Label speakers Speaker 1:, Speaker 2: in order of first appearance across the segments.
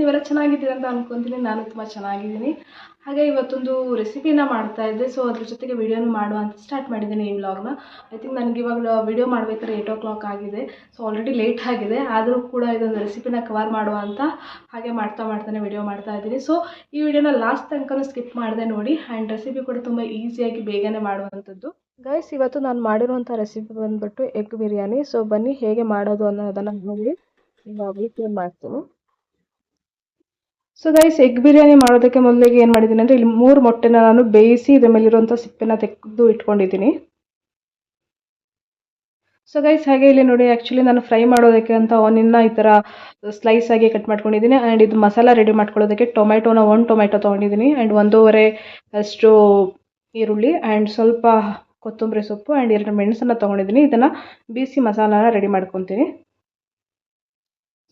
Speaker 1: ನೀವೆಲ್ಲ ಚೆನ್ನಾಗಿದ್ದೀರ ಅಂತ ಅನ್ಕೊತೀನಿ. ನಾನು ತುಂಬ ಚೆನ್ನಾಗಿದ್ದೀನಿ. ಹಾಗೆ ಇವತ್ತೊಂದು ರೆಸಿಪಿನ ಮಾಡ್ತಾ ಇದ್ದೆ. ಸೊ ಅದ್ರ ಜೊತೆಗೆ ವಿಡಿಯೋನು ಮಾಡುವಂತ ಸ್ಟಾರ್ಟ್ ಮಾಡಿದ್ದೀನಿ ಈ ವ್ಲಾಗ್ನ ಐ ಥಿಂಕ್ ನನಗೆ ಇವಾಗ ವಿಡಿಯೋ ಮಾಡ್ಬೇಕಾದ್ರೆ ಏಯ್ಟ್ ಓ ಕ್ಲಾಕ್ ಆಗಿದೆ. ಸೊ ಆಲ್ರೆಡಿ ಲೇಟ್ ಆಗಿದೆ. ಆದರೂ ಕೂಡ ಇದೊಂದು ರೆಸಿಪಿನ ಕವರ್ ಮಾಡುವ ಅಂತ ಹಾಗೆ ಮಾಡ್ತಾ ಮಾಡ್ತಾನೆ ವಿಡಿಯೋ ಮಾಡ್ತಾ ಇದ್ದೀನಿ. ಸೊ ಈ ವಿಡಿಯೋನ ಲಾಸ್ಟ್ ತನಕನೂ ಸ್ಕಿಪ್ ಮಾಡಿದೆ ನೋಡಿ. ಆ್ಯಂಡ್ ರೆಸಿಪಿ ಕೂಡ ತುಂಬ ಈಸಿಯಾಗಿ ಬೇಗನೆ ಮಾಡುವಂಥದ್ದು. ಗೈಸ್ ಇವತ್ತು ನಾನು ಮಾಡಿರುವಂಥ ರೆಸಿಪಿ ಬಂದ್ಬಿಟ್ಟು ಎಗ್ ಬಿರಿಯಾನಿ. ಸೊ ಬನ್ನಿ ಹೇಗೆ ಮಾಡೋದು ಅನ್ನೋದನ್ನು ನೋಡಿ. ಕ್ಲೀನ್ ಮಾಡ್ತೀನಿ. ಸೊ ಗೈಸ್ ಎಗ್ ಬಿರಿಯಾನಿ ಮಾಡೋದಕ್ಕೆ ಮೊದಲಿಗೆ ಏನು ಮಾಡಿದ್ದೀನಿ ಅಂದರೆ ಇಲ್ಲಿ ಮೂರು ಮೊಟ್ಟೆನ ನಾನು ಬೇಯಿಸಿ ಇದ್ರ ಮೇಲಿರುವಂಥ ಸಿಪ್ಪೆನ ತೆಗೆದು ಇಟ್ಕೊಂಡಿದ್ದೀನಿ. ಸೊ ಗೈಸ್ ಹಾಗೆ ಇಲ್ಲಿ ನೋಡಿ ಆ್ಯಕ್ಚುಲಿ ನಾನು ಫ್ರೈ ಮಾಡೋದಕ್ಕೆ ಅಂತ ಒನ್ನಿನ ಈ ಥರ ಸ್ಲೈಸ್ ಆಗಿ ಕಟ್ ಮಾಡ್ಕೊಂಡಿದ್ದೀನಿ. ಆ್ಯಂಡ್ ಇದು ಮಸಾಲ ರೆಡಿ ಮಾಡ್ಕೊಳ್ಳೋದಕ್ಕೆ ಟೊಮೆಟೊನ ಒಂದು ಟೊಮೆಟೊ ತೊಗೊಂಡಿದ್ದೀನಿ. ಆ್ಯಂಡ್ ಒಂದೂವರೆ ಅಷ್ಟು ಈರುಳ್ಳಿ ಆ್ಯಂಡ್ ಸ್ವಲ್ಪ ಕೊತ್ತಂಬರಿ ಸೊಪ್ಪು ಆ್ಯಂಡ್ ಎರಡು ಮೆಣಸನ್ನು ತೊಗೊಂಡಿದ್ದೀನಿ. ಇದನ್ನು ಬಿಸಿ ಮಸಾಲಾನ ರೆಡಿ ಮಾಡ್ಕೊತೀನಿ.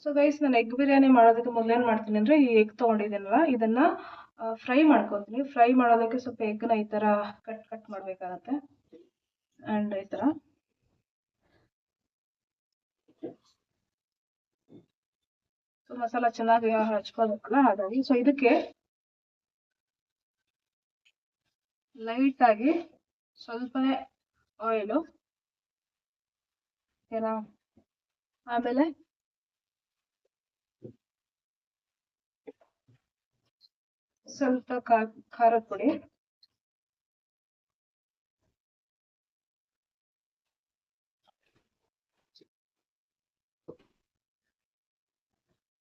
Speaker 1: ಸೊ ಗೈಸ್ ನಾನು ಎಗ್ ಬಿರಿಯಾನಿ ಮಾಡೋದಕ್ಕೆ ಮೊದಲೇನು ಮಾಡ್ತೀನಿ ಅಂದರೆ ಈ ಎಗ್ ತೊಗೊಂಡಿದ್ದೀನಲ್ಲ, ಇದನ್ನು ಫ್ರೈ ಮಾಡ್ಕೊತೀನಿ. ಫ್ರೈ ಮಾಡೋದಕ್ಕೆ ಸ್ವಲ್ಪ ಎಗ್ನ ಈ ಥರ ಕಟ್ ಕಟ್ ಮಾಡಬೇಕಾಗತ್ತೆ. ಆ್ಯಂಡ್ ಈ ಥರ ಸೊ ಮಸಾಲ ಚೆನ್ನಾಗಿ ಹಚ್ಕೋಬೇಕಲ್ಲ ಹಾಗಾಗಿ ಸೊ ಇದಕ್ಕೆ ಲೈಟಾಗಿ ಸ್ವಲ್ಪನೇ ಆಯಿಲು ಏನೋ, ಆಮೇಲೆ ಸ್ವಲ್ಪ ಖಾರದ ಪುಡಿ.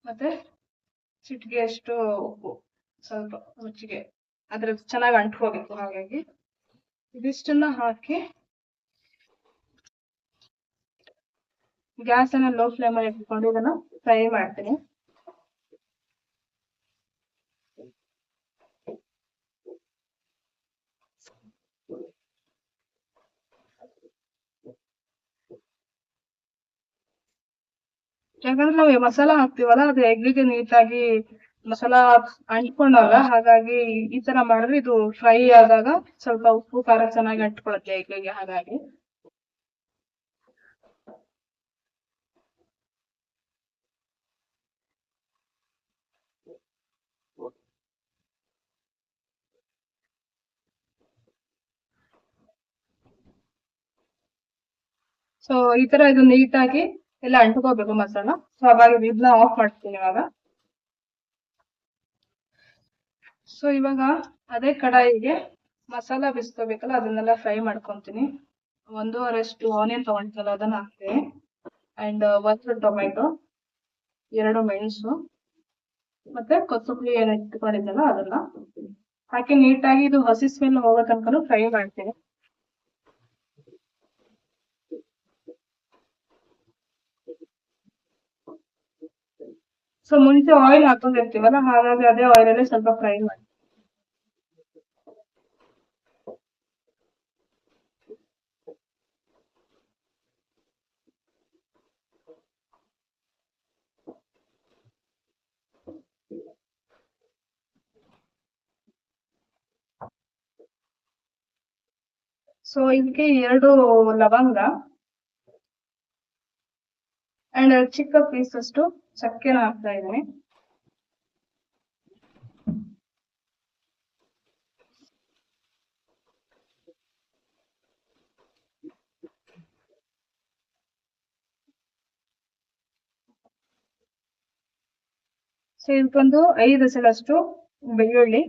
Speaker 1: ಮತ್ತೆ ಚಿಟಿಗೆ ಅಷ್ಟು ಉಪ್ಪು, ಸ್ವಲ್ಪ ರುಚಿಗೆ ಅದ್ರ ಚೆನ್ನಾಗಿ ಅಂಟ್ಕೋಬೇಕು ಹಾಗಾಗಿ. ಇದಿಷ್ಟನ್ನ ಹಾಕಿ ಗ್ಯಾಸ್ ಅನ್ನ ಲೋ ಫ್ಲೇಮ್ ಅಲ್ಲಿ ಇಟ್ಕೊಂಡು ಇದನ್ನ ಫ್ರೈ ಮಾಡ್ತೀನಿ. ಯಾಕಂದ್ರೆ ನಾವು ಮಸಾಲ ಹಾಕ್ತಿವಲ್ಲ, ಅದು ಎಗ್ಗಿಗೆ ನೀಟಾಗಿ ಮಸಾಲ ಅಂಟ್ಕೊಂಡಾಗ ಹಾಗಾಗಿ ಈ ತರ ಮಾಡಿದ್ರೆ ಇದು ಫ್ರೈ ಆದಾಗ ಸ್ವಲ್ಪ ಉಪ್ಪು, ಖಾರ ಚೆನ್ನಾಗಿ ಅಂಟ್ಕೊಳತ್ತೆ ಎಗ್ಗಿಗೆ ಹಾಗಾಗಿ. ಸೊ ಈ ತರ ಇದು ನೀಟಾಗಿ ಎಲ್ಲ ಅಂಟ್ಕೋಬೇಕು ಮಸಾಲ. ಸೊ ಅವಾಗ ಇದನ್ನ ಆಫ್ ಮಾಡ್ತೀನಿ ಇವಾಗ. ಸೊ ಇವಾಗ ಅದೇ ಕಡಾಯಿಗೆ ಮಸಾಲ ಬಿಸ್ಕೋಬೇಕಲ್ಲ, ಅದನ್ನೆಲ್ಲ ಫ್ರೈ ಮಾಡ್ಕೊಂತೀನಿ. ಒಂದೂವರೆಷ್ಟು ಆನಿಯನ್ ತಗೊಂಡಿದ್ದಲ್ಲ ಅದನ್ನ ಹಾಕ್ತೀನಿ ಅಂಡ್ ಒಂದು ಟೊಮೆಟೊ ಎರಡು ಮೆಣಸು, ಮತ್ತೆ ಕೊತ್ತಂಬರಿ ಏನು ಇಟ್ಕೊಂಡಿದ್ದಲ್ಲ ಅದನ್ನ ಹಾಕಿ ನೀಟಾಗಿ ಇದು ಹಸಿ ಸ್ಮೆಲ್ ಹೋಗೋ ತನಕ ಫ್ರೈ ಮಾಡ್ತೀನಿ. ಸೊ ಮುಂಚೆ ಆಯಿಲ್ ಹಾಕೊಂಡಿರ್ತೀವಲ್ಲ ಹಾಗಾಗಿ ಅದೇ ಆಯಿಲ್ ಅಲ್ಲಿ ಸ್ವಲ್ಪ ಫ್ರೈ ಮಾಡಿ ಸೊ ಇದಕ್ಕೆ ಎರಡು ಲವಂಗ ಅಂಡ್ ಚಿಕ್ಕ ಪೀಸ್ ಅಷ್ಟು ಚಕ್ಕೆನ ಹಾಕ್ತಾ ಇದ್ದೀನಿ. ಸೊ ಇದಕ್ಕೊಂದು ಐದು ಸಲಷ್ಟು ಬೆಳ್ಳುಳ್ಳಿ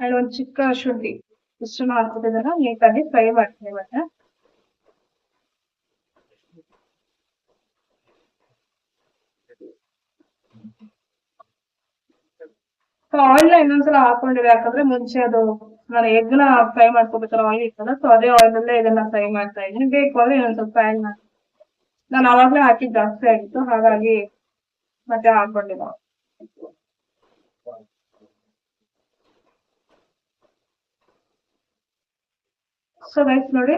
Speaker 1: ಅಂಡ್ ಒಂದು ಚಿಕ್ಕ ಶುಂಠಿ, ಇಷ್ಟನ್ನು ಹಾಕ್ಬಿಟ್ಟಿದ್ದಾನ. ನೀಟಾಗಿ ಫ್ರೈ ಮಾಡ್ತೀನಿ ಮತ್ತೆ. ಆಯಿಲ್ನ ಇನ್ನೊಂದ್ಸಲ ಹಾಕೊಂಡಿದೆ, ಯಾಕಂದ್ರೆ ಮುಂಚೆ ಅದು ನಾನು ಎಗ್ನ ಫ್ರೈ ಮಾಡ್ಕೋಬೇಕಾದ್ರೆ ಆಯಿಲ್ ಇತ್ತಲ್ಲ ಸೊ ಅದೇ ಆಯಿಲ್ ಅಲ್ಲೇ ಇದನ್ನ ಫ್ರೈ ಮಾಡ್ತಾ ಇದ್ದೀನಿ. ಬೇಕು ಅಂದ್ರೆ ಇನ್ನೊಂದ್ ಸ್ವಲ್ಪ ಆಯಿಲ್ ನಾನು ಅವಾಗ್ಲೇ ಹಾಕಿ ಜಾಸ್ತಿ ಆಗಿತ್ತು, ಹಾಗಾಗಿ ಮತ್ತೆ ಹಾಕೊಂಡಿಲ್ಲ. ಸೊ ಗೈಸ್ ನೋಡಿ,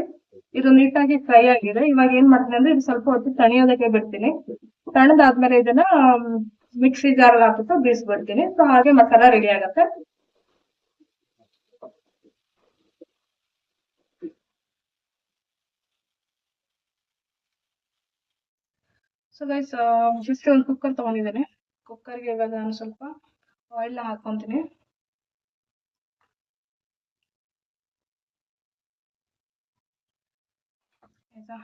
Speaker 1: ಇದು ನೀಟಾಗಿ ಫ್ರೈ ಆಗಿದೆ. ಇವಾಗ ಏನ್ ಮಾಡ್ತೀನಿ ಅಂದ್ರೆ ಇದು ಸ್ವಲ್ಪ ಹೊತ್ತು ತಣಿಯೋದಕ್ಕೆ ಬಿಡ್ತೀನಿ. ತಣದಾದ್ಮೇಲೆ ಇದನ್ನ ಮಿಕ್ಸಿ ಜಾರ್ ಹಾಕ್ಬಿಟ್ಟು ಬೀಸ್ಬಿಡ್ತೀನಿ ಸೊ ಹಾಗೆ ಮಸಾಲ ರೆಡಿ ಆಗತ್ತೆ. ಸೊ ಗೈಸ್ ಜಸ್ಟ್ ಒಂದು ಕುಕ್ಕರ್ ತೊಗೊಂಡಿದ್ದೀನಿ. ಕುಕ್ಕರ್ಗೆ ಇವಾಗ ನಾನು ಸ್ವಲ್ಪ ಆಯಿಲ್ ಹಾಕ್ಕೊತೀನಿ. ಆಯ್ತಾ?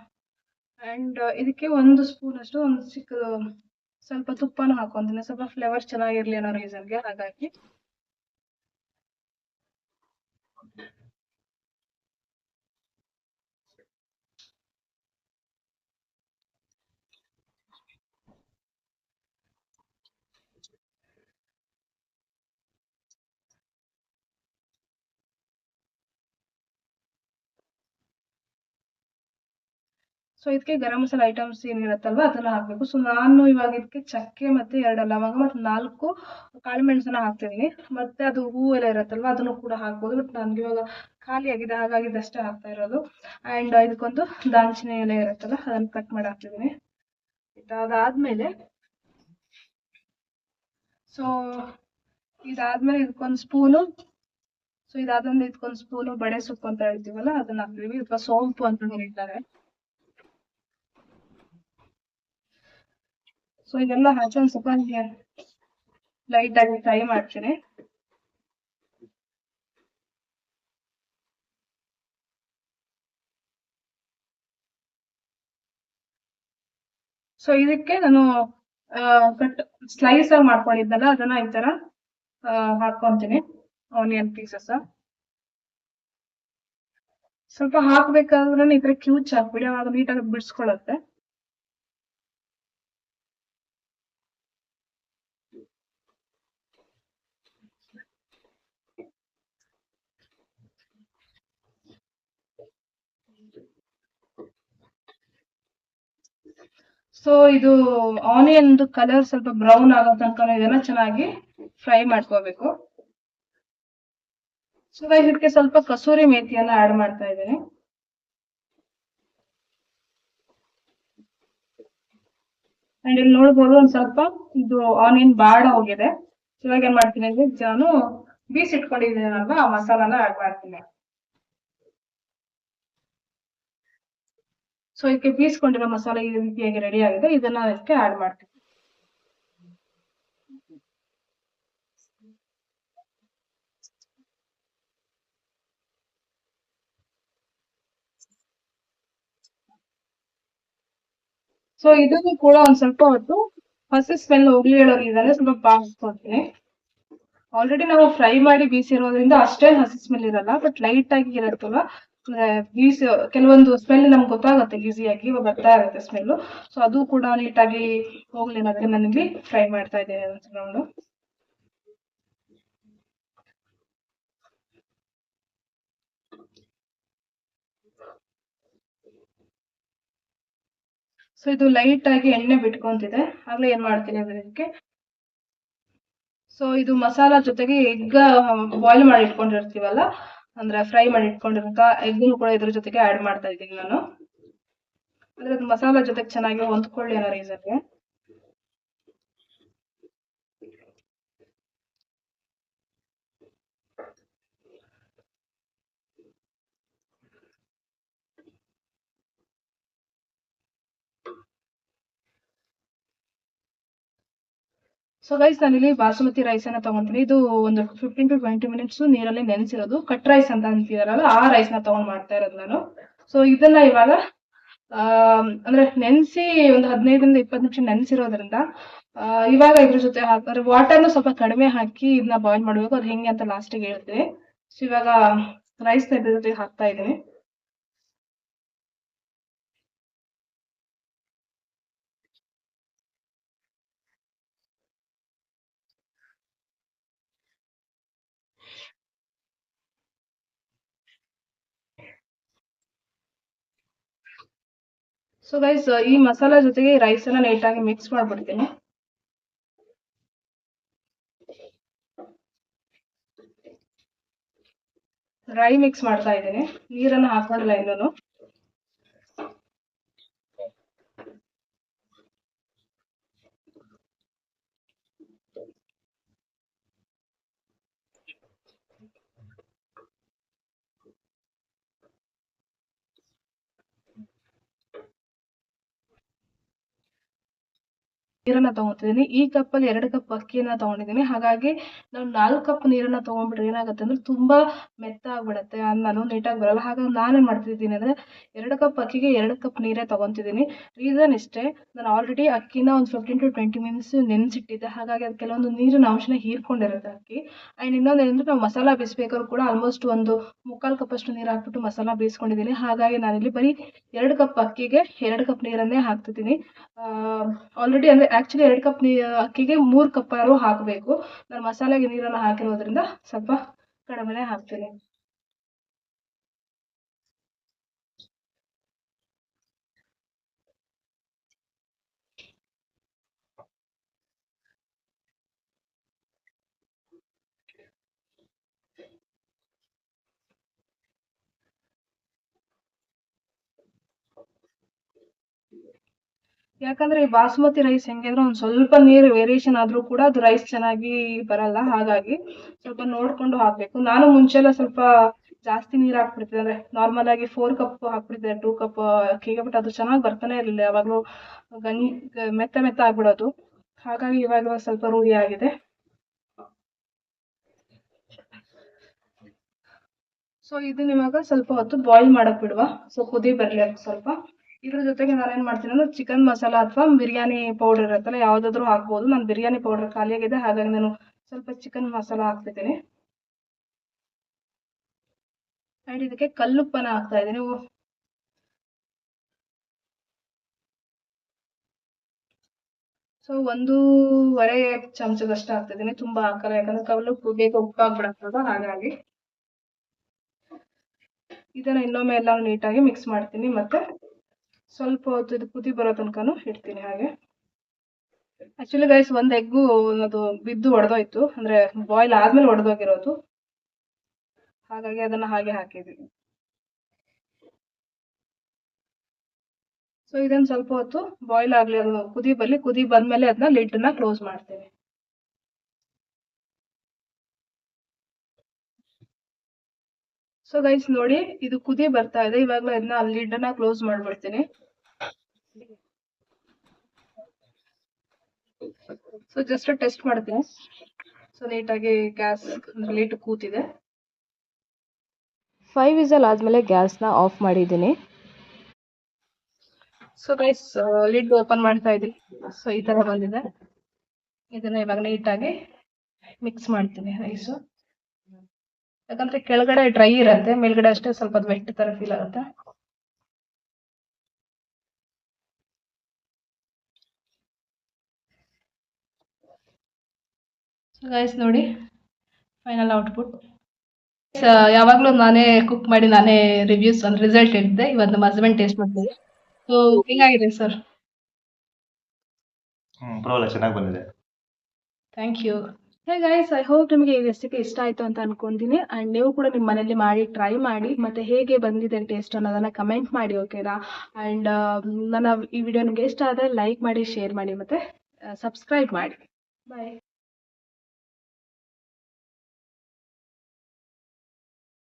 Speaker 1: ಆ್ಯಂಡ್ ಇದಕ್ಕೆ ಒಂದು ಸ್ಪೂನ್ ಅಷ್ಟು ಒಂದು ಚಿಕ್ಕ ಸ್ವಲ್ಪ ತುಪ್ಪನೂ ಹಾಕೊಂತೀನಿ ಸ್ವಲ್ಪ ಫ್ಲೇವರ್ ಚೆನ್ನಾಗಿರ್ಲಿ ಅನ್ನೋ ರೀಸನ್ಗೆ ಹಾಗಾಗಿ. ಸೊ ಇದಕ್ಕೆ ಗರಂ ಮಸಾಲ ಐಟಮ್ಸ್ ಏನಿರುತ್ತಲ್ವ, ಅದನ್ನ ಹಾಕ್ಬೇಕು. ಸೊ ನಾನು ಇವಾಗ ಇದಕ್ಕೆ ಚಕ್ಕೆ ಮತ್ತೆ ಎರಡು ಲವಂಗ ಮತ್ತೆ ನಾಲ್ಕು ಕಾಳು ಮೆಣಸನ್ನ ಹಾಕ್ತಿದ್ದೀನಿ ಮತ್ತೆ ಅದು ಹೂವು ಎಲ್ಲ ಇರುತ್ತಲ್ವ, ಅದನ್ನು ಕೂಡ ಹಾಕ್ಬೋದು. ಬಟ್ ನನಗೆ ಇವಾಗ ಖಾಲಿ ಆಗಿದೆ ಹಾಗಾಗಿ ಇದಷ್ಟೇ ಹಾಕ್ತಾ ಇರೋದು. ಆ್ಯಂಡ್ ಇದಕ್ಕೊಂದು ದಾಲ್ಚಿನ್ನಿ ಎಲೆ ಇರುತ್ತಲ್ಲ, ಅದನ್ನು ಕಟ್ ಮಾಡಿ ಹಾಕ್ತಿದ್ದೀನಿ ಅದಾದ್ಮೇಲೆ ಸೊ ಇದಾದ್ಮೇಲೆ ಇದಕ್ಕೊಂದು ಸ್ಪೂನು ಸೊ ಇದಾದ್ಮೇಲೆ ಇದಕ್ಕೊಂದು ಸ್ಪೂನು ಬಡೆ ಸೊಪ್ಪು ಅಂತ ಹೇಳ್ತೀವಲ್ಲ, ಅದನ್ನ ಹಾಕ್ತೀವಿ ಅಥವಾ ಸೋಂಪು ಅಂತ ಹೇಳ್ತಾರೆ ಸೊ ಇದೆಲ್ಲ ಹಾಕಿ ಒಂದು ಸ್ವಲ್ಪ ಲೈಟ್ ಆಗಿ ಫ್ರೈ ಮಾಡ್ತೀನಿ. ಸೊ ಇದಕ್ಕೆ ನಾನು ಕಟ್ ಸ್ಲೈಸ್ ಆಗಿ ಮಾಡ್ಕೊಂಡಿದ್ನಲ್ಲ ಅದನ್ನ ಈ ತರ ಹಾಕೊಂತೀನಿ ಆನಿಯನ್ ಪೀಸಸ್ ಸ್ವಲ್ಪ ಹಾಕ್ಬೇಕಾದ್ರೆ ಈ ತರ ಕ್ಯೂಚ್ ಹಾಕ್ಬಿಡಿ ಅವಾಗ ನೀಟಾಗಿ ಬಿಡಿಸ್ಕೊಳ್ಳುತ್ತೆ. ಸೊ ಇದು ಆನಿಯನ್ ಕಲರ್ ಸ್ವಲ್ಪ ಬ್ರೌನ್ ಆಗೋ ತನಕ ಇದನ್ನ ಚೆನ್ನಾಗಿ ಫ್ರೈ ಮಾಡ್ಕೋಬೇಕು. ಸೊ ಇದಕ್ಕೆ ಸ್ವಲ್ಪ ಕಸೂರಿ ಮೇಥಿಯನ್ನ ಆಡ್ ಮಾಡ್ತಾ ಇದ್ದೀನಿ. ಅಂಡ್ ಇಲ್ಲಿ ನೋಡ್ಬೋದು ಒಂದ್ ಸ್ವಲ್ಪ ಇದು ಆನಿಯನ್ ಬಾಡ ಹೋಗಿದೆ. ಇವಾಗ ಏನ್ ಮಾಡ್ತೀನಿ ಅಂದ್ರೆ ನಾನು ಬೀಸ್ ಇಟ್ಕೊಂಡಿದ್ದೀನಲ್ವಾ, ಆ ಮಸಾಲಾನ ಆಡ್ ಮಾಡ್ತೀನಿ. ಸೊ ಇದಕ್ಕೆ ಬೀಸ್ಕೊಂಡಿರೋ ಮಸಾಲೆ ಈ ರೀತಿಯಾಗಿ ರೆಡಿ ಆಗಿದೆ, ಇದನ್ನ ಇದಕ್ಕೆ ಆಡ್ ಮಾಡ್ತೀವಿ. ಸೊ ಇದನ್ನು ಕೂಡ ಒಂದ್ ಸ್ವಲ್ಪ ಹೊತ್ತು ಹಸಿ ಸ್ಮೆಲ್ ಹೋಗ್ಲಿ ಹೇಳೋರಿದ್ದಾರೆ ಸ್ವಲ್ಪ ಬಾಗಿಸ್ಕೊಡ್ತೀನಿ ಆಲ್ರೆಡಿ ನಾವು ಫ್ರೈ ಮಾಡಿ ಬೀಸಿರೋದ್ರಿಂದ ಅಷ್ಟೇ ಹಸಿ ಸ್ಮೆಲ್ ಇರಲ್ಲ ಬಟ್ ಲೈಟ್ ಆಗಿ ಇರುತ್ತಲ್ವ? ಬೀಸ್ ಕೆಲವೊಂದು ಸ್ಮೆಲ್ ನಮ್ಗೆ ಗೊತ್ತಾಗುತ್ತೆ ಈಸಿಯಾಗಿ ಬರ್ತಾ ಇರುತ್ತೆ ಸ್ಮೆಲ್ ಸೊ ಅದು ಕೂಡ ನೀಟಾಗಿ ಹೋಗ್ಲಿ ಅನ್ನೋದಕ್ಕೆ ನನಗೆ ಫ್ರೈ ಮಾಡ್ತಾ ಇದ್ದೇನೆ ರೌಂಡು ಸೊ ಇದು ಲೈಟ್ ಆಗಿ ಎಣ್ಣೆ ಬಿಟ್ಕೊಂತಿದೆ. ಆಗ್ಲೇ ಏನ್ ಮಾಡ್ತೀನಿ ಅಂದ್ರೆ ಇದಕ್ಕೆ. ಸೊ ಇದು ಮಸಾಲ ಜೊತೆಗೆ ಎಗ್ ಬಾಯ್ಲ್ ಮಾಡಿ ಇಟ್ಕೊಂಡಿರ್ತೀವಲ್ಲ ಅಂದ್ರೆ ಫ್ರೈ ಮಾಡಿ ಇಟ್ಕೊಂಡಿರುವಂತ ಎಗ್ ಕೂಡ ಇದ್ರ ಜೊತೆಗೆ ಆಡ್ ಮಾಡ್ತಾ ಇದ್ದೀನಿ ನಾನು. ಅಂದ್ರೆ ಅದು ಮಸಾಲ ಜೊತೆಗೆ ಚೆನ್ನಾಗಿ ಹೊಂದ್ಕೊಳ್ಳಿ ಅನ್ನೋ ರೀಸನ್ಗೆ ಸೊ ಗೈಸ್ ಇಲ್ಲಿ ಬಾಸುಮತಿ ರೈಸ್ ಅನ್ನ ತಗೊಂತೀನಿ. ಇದು ಒಂದು ಫಿಫ್ಟೀನ್ ಟು ಟ್ವೆಂಟಿ ಮಿನಿಟ್ಸ್ ನೀರಲ್ಲಿ ನೆನೆಸಿರೋದು. ಕಟ್ ರೈಸ್ ಅಂತ ಅಂತಿದಾರಲ್ಲ, ಆ ರೈಸ್ನ ತಗೊಂಡ್ ಮಾಡ್ತಾ ಇರೋದು ನಾನು. ಸೊ ಇದನ್ನ ಇವಾಗ ಅಂದ್ರೆ ನೆನೆಸಿ ಒಂದು ಹದಿನೈದರಿಂದ ಇಪ್ಪತ್ತು ನಿಮಿಷ ನೆನೆಸಿರೋದ್ರಿಂದ ಇವಾಗ ಇದ್ರ ಜೊತೆ ಹಾಕಿದ್ರೆ ವಾಟರ್ನು ಸ್ವಲ್ಪ ಕಡಿಮೆ ಹಾಕಿ ಇದನ್ನ ಬಾಯ್ಲ್ ಮಾಡಬೇಕು. ಅದು ಹೆಂಗೆ ಅಂತ ಲಾಸ್ಟಿಗೆ ಹೇಳ್ತೀನಿ. ಸೊ ಇವಾಗ ರೈಸ್ನ ಇದ್ರ ಜೊತೆ ಹಾಕ್ತಾ ಇದ್ದೀನಿ. ಸೊ ಗೈಸ್ ಈ ಮಸಾಲಾ ಜೊತೆಗೆ ರೈಸ್ ಎಲ್ಲ ನೀಟಾಗಿ ಮಿಕ್ಸ್ ಮಾಡ್ಬಿಡ್ತೀನಿ. ರೈ ಮಿಕ್ಸ್ ಮಾಡ್ತಾ ಇದ್ದೀನಿ. ನೀರನ್ನ ಹಾಕೊಂಡಿಲ್ಲ ಇನ್ನೂ ನೀರನ್ನ ತೊಗೊತಿದ್ದೀನಿ. ಈ ಕಪ್ಪಲ್ಲಿ ಎರಡು ಕಪ್ ಅಕ್ಕಿಯನ್ನ ತೊಗೊಂಡಿದ್ದೀನಿ. ಹಾಗಾಗಿ ನಾವು ನಾಲ್ಕು ಕಪ್ ನೀರನ್ನ ತಗೊಂಡ್ಬಿಟ್ರೆ ಏನಾಗುತ್ತೆ ಅಂದ್ರೆ ತುಂಬ ಮೆತ್ತ ಆಗ್ಬಿಡುತ್ತೆ ಅನ್ನನು ನೀಟಾಗಿ ಬರಲ್ಲ. ಹಾಗಾಗಿ ನಾನೇನು ಮಾಡ್ತಿದ್ದೀನಿ ಅಂದರೆ ಎರಡು ಕಪ್ ಅಕ್ಕಿಗೆ ಎರಡು ಕಪ್ ನೀರೇ ತಗೊತಿದ್ದೀನಿ. ರೀಸನ್ ಇಷ್ಟೇ, ನಾನು ಆಲ್ರೆಡಿ ಅಕ್ಕಿನ ಒಂದು ಫಿಫ್ಟೀನ್ ಟು ಟ್ವೆಂಟಿ ಮಿನಿಟ್ಸ್ ನೆನೆಸಿಟ್ಟಿದ್ದೆ. ಹಾಗಾಗಿ ಅದು ಕೆಲವೊಂದು ನೀರಿನ ಅಂಶನ ಹೀರ್ಕೊಂಡಿರುತ್ತೆ ಅಕ್ಕಿ. ಆ್ಯಂಡ್ ಇನ್ನೊಂದು ಏನಂದ್ರೆ ನಾವು ಮಸಾಲ ಬೇಯಿಸ್ಬೇಕಾದ್ರೂ ಕೂಡ ಆಲ್ಮೋಸ್ಟ್ ಒಂದು ಮುಕ್ಕಾಲು ಕಪ್ಪಷ್ಟು ನೀರು ಹಾಕ್ಬಿಟ್ಟು ಮಸಾಲ ಬೇಯಿಸ್ಕೊಂಡಿದ್ದೀನಿ. ಹಾಗಾಗಿ ನಾನಿಲ್ಲಿ ಬರೀ ಎರಡು ಕಪ್ ಅಕ್ಕಿಗೆ ಎರಡು ಕಪ್ ನೀರನ್ನೇ ಹಾಕ್ತಿದ್ದೀನಿ. ಆಲ್ರೆಡಿ ಅಂದರೆ ಆ್ಯಕ್ಚುಲಿ ಎರಡು ಕಪ್ ನೀ ಅಕ್ಕಿಗೆ ಮೂರು ಕಪ್ಪಾರು ಹಾಕಬೇಕು. ನಾನು ಮಸಾಲೆಗೆ ನೀರನ್ನು ಹಾಕಿರೋದ್ರಿಂದ ಸ್ವಲ್ಪ ಕಡಿಮೆನೇ ಹಾಕ್ತೀನಿ. ಯಾಕಂದ್ರೆ ಈ ಬಾಸುಮತಿ ರೈಸ್ ಹೆಂಗೆ ಅಂದ್ರೆ ಒಂದು ಸ್ವಲ್ಪ ನೀರು ವೇರಿಯೇಷನ್ ಆದ್ರೂ ಕೂಡ ಅದು ರೈಸ್ ಚೆನ್ನಾಗಿ ಬರಲ್ಲ, ಹಾಗಾಗಿ ಸ್ವಲ್ಪ ನೋಡ್ಕೊಂಡು ಹಾಕ್ಬೇಕು. ನಾನು ಮುಂಚೆ ಎಲ್ಲ ಸ್ವಲ್ಪ ಜಾಸ್ತಿ ನೀರು ಹಾಕ್ಬಿಡ್ತಿದ್ದೆ. ಅಂದ್ರೆ ನಾರ್ಮಲ್ ಆಗಿ ಫೋರ್ ಕಪ್ ಹಾಕ್ಬಿಡ್ತಿದ್ದೆ ಟೂ ಕಪ್ ಅಕ್ಕಿಗೆ ಬಟ್ ಅದು ಚೆನ್ನಾಗಿ ಬರ್ತಾನೆ ಇರಲಿಲ್ಲ. ಯಾವಾಗಲೂ ಗಂಜಿ ಮೆತ್ತ ಮೆತ್ತ ಆಗ್ಬಿಡೋದು. ಹಾಗಾಗಿ ಇವಾಗ ಸ್ವಲ್ಪ ರೂಢಿ ಆಗಿದೆ. ಸೊ ಇದನ್ನ ಇವಾಗ ಸ್ವಲ್ಪ ಹೊತ್ತು ಬಾಯ್ಲ್ ಮಾಡಕ್ ಬಿಡುವ. ಸೊ ಕುದಿ ಬರ್ಲಿ ಸ್ವಲ್ಪ. ಇದ್ರ ಜೊತೆಗೆ ನಾನೇನ್ ಮಾಡ್ತೀನಿ ಅಂದ್ರೆ ಚಿಕನ್ ಮಸಾಲ ಅಥವಾ ಬಿರಿಯಾನಿ ಪೌಡರ್ ಇರುತ್ತಲ್ಲ, ಯಾವ್ದಾದ್ರು ಹಾಕ್ಬೋದು. ನಾನು ಬಿರಿಯಾನಿ ಪೌಡರ್ ಖಾಲಿಯಾಗಿದೆ, ಹಾಗಾಗಿ ನಾನು ಸ್ವಲ್ಪ ಚಿಕನ್ ಮಸಾಲ ಹಾಕ್ತಿದ್ದೀನಿ. ಆ್ಯಂಡ್ ಇದಕ್ಕೆ ಕಲ್ಲುಪ್ಪನ ಹಾಕ್ತಾ ಇದ್ದೀನಿ. ಸೊ ಒಂದೂವರೆ ಚಮಚದಷ್ಟು ಹಾಕ್ತಿದ್ದೀನಿ. ತುಂಬಾ ಹಾಕಲ್ಲ, ಯಾಕಂದ್ರೆ ಕಲ್ಲು ಬೇಗ ಉಪ್ಪಾಗ್ಬಿಡತ್ತದ ಹಾಗಾಗಿ. ಇದನ್ನ ಇನ್ನೊಮ್ಮೆ ಎಲ್ಲ ನೀಟಾಗಿ ಮಿಕ್ಸ್ ಮಾಡ್ತೀನಿ ಮತ್ತೆ ಸ್ವಲ್ಪ ಹೊತ್ತು ಇದು ಕುದಿ ಬರೋ ತನಕನೂ ಇಡ್ತೀನಿ ಹಾಗೆ. ಆಕ್ಚುಲಿ ಗೈಸ್ ಒಂದು ಎಗ್ಗು ಅದು ಬಿದ್ದು ಒಡೆದೋಯ್ತು. ಅಂದ್ರೆ ಬಾಯ್ಲ್ ಆದ್ಮೇಲೆ ಒಡೆದೋಗಿರೋದು. ಹಾಗಾಗಿ ಅದನ್ನ ಹಾಗೆ ಹಾಕಿದ್ವಿ. ಸೊ ಇದನ್ನು ಸ್ವಲ್ಪ ಹೊತ್ತು ಬಾಯ್ಲ್ ಆಗ್ಲಿ, ಅದು ಕುದಿ ಬರ್ಲಿ, ಕುದಿ ಬಂದಮೇಲೆ ಅದನ್ನ ಲಿಡ್ನ ಕ್ಲೋಸ್ ಮಾಡ್ತೀನಿ ಸೊ ಗೈಸ್ ನೋಡಿ ಇದು ಕುದಿ ಬರ್ತಾ ಇದೆ. ಇವಾಗಲೂ ಇದನ್ನ ಲಿಡ್ನ ಕ್ಲೋಸ್ ಮಾಡ್ಬಿಡ್ತೀನಿ. ಸೊ ಜಸ್ಟ್ ಟೆಸ್ಟ್ ಮಾಡ್ತೀನಿ. ಸೊ ನೀಟಾಗಿ ಗ್ಯಾಸ್ ಲೀಟ್ ಕೂತಿದೆ.
Speaker 2: ಫೈವ್ ವಿಸಲ್ ಆದಮೇಲೆ ಗ್ಯಾಸ್ನ ಆಫ್ ಮಾಡಿದ್ದೀನಿ.
Speaker 1: ಸೊ ಗೈಸ್ ಲಿಡ್ ಓಪನ್ ಮಾಡ್ತಾ ಇದ್ದೀನಿ. ಸೊ ಈ ತರ ಬಂದಿದೆ. ಇದನ್ನ ಇವಾಗ ನೀಟಾಗಿ ಮಿಕ್ಸ್ ಮಾಡ್ತೀನಿ ರೈಸು ಯಾಕಂದ್ರೆ ಕೆಳಗಡೆ ಡ್ರೈ ಇರತ್ತೆ ಮೇಲ್ಗಡೆ ಅಷ್ಟೇ ಸ್ವಲ್ಪ ವೆಟ್ ತರ ಫೀಲ್ ಆಗುತ್ತೆ. ಸೊ ಗೈಸ್ ನೋಡಿ ಫೈನಲ್ ಔಟ್ಪುಟ್ ಯಾವಾಗಲೂ ನಾನೇ ಕುಕ್ ಮಾಡಿ ನಾನೇ ರಿವ್ಯೂಸ್ ಅಂದ್ರೆ ರಿಸಲ್ಟ್ ಹೇಳಿದ್ದೆ ಇವತ್ತು ನಮ್ಮ ಹಸ್ಬೆಂಡ್ ಟೇಸ್ಟ್ ಮಾಡ್ತೀವಿ ಸೊ ಹೆಂಗಾಗಿದೆ ಸರ್
Speaker 3: ಹ್ಮ್ ಪರವಾಗಿಲ್ಲ ಚೆನ್ನಾಗಿ ಬಂದಿದೆ.
Speaker 1: Thank you hey guys I hope ನಿಮಗೆ ಈ ರೆಸಿಪಿ ಇಷ್ಟ ಆಯಿತು ಅಂತ ಅನ್ಕೊಂತೀನಿ ಆ್ಯಂಡ್ ನೀವು ಕೂಡ ನಿಮ್ಮ ಮನೇಲಿ ಮಾಡಿ ಟ್ರೈ ಮಾಡಿ, ಮತ್ತೆ ಹೇಗೆ ಬಂದಿದೆ ಟೇಸ್ಟ್ ಅನ್ನೋದನ್ನು ಕಮೆಂಟ್ ಮಾಡಿ ಓಕೆನಾ ಆ್ಯಂಡ್ ನನ್ನ ಈ ವಿಡಿಯೋ ನಿಮಗೆ ಇಷ್ಟ ಆದರೆ ಲೈಕ್ ಮಾಡಿ ಶೇರ್ ಮಾಡಿ, ಮತ್ತೆ ಸಬ್ಸ್ಕ್ರೈಬ್ ಮಾಡಿ. ಬಾಯ್